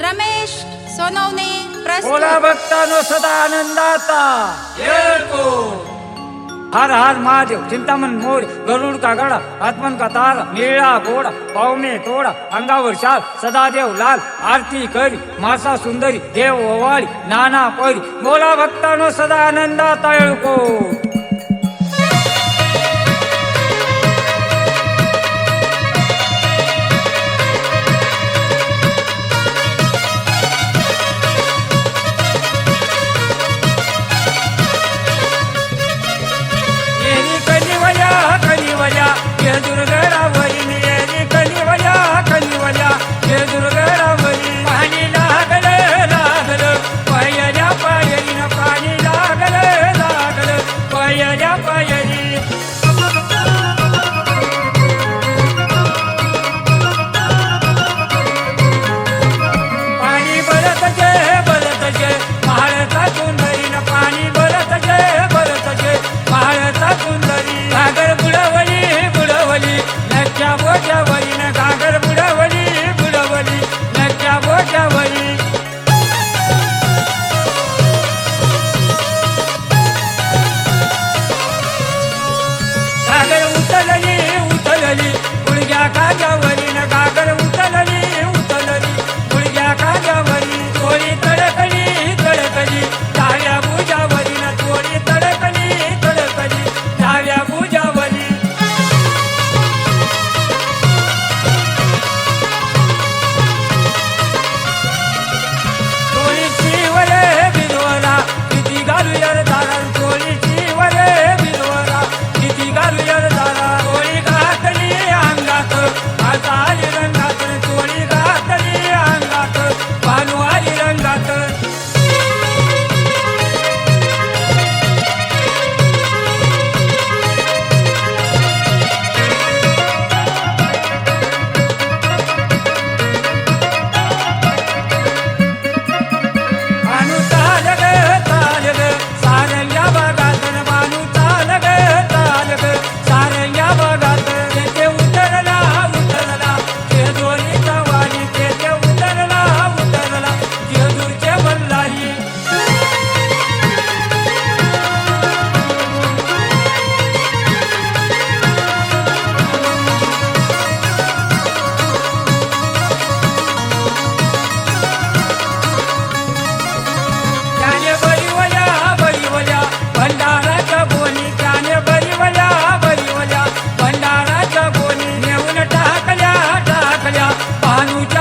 रमेश सोनवणे बोला भक्तानो सदा आनंदाचा. हर हर महादेव चिंतामण मोर गरुड कागाडा आत्मन का तार गोड गोडा पाहुणे तोड अंगावर शाल सदादेव लाल आरती करी मासा सुंदरी देव ओवाळी नाना परी. मोला भक्तानो सदा आनंदाता येळको. Kanuni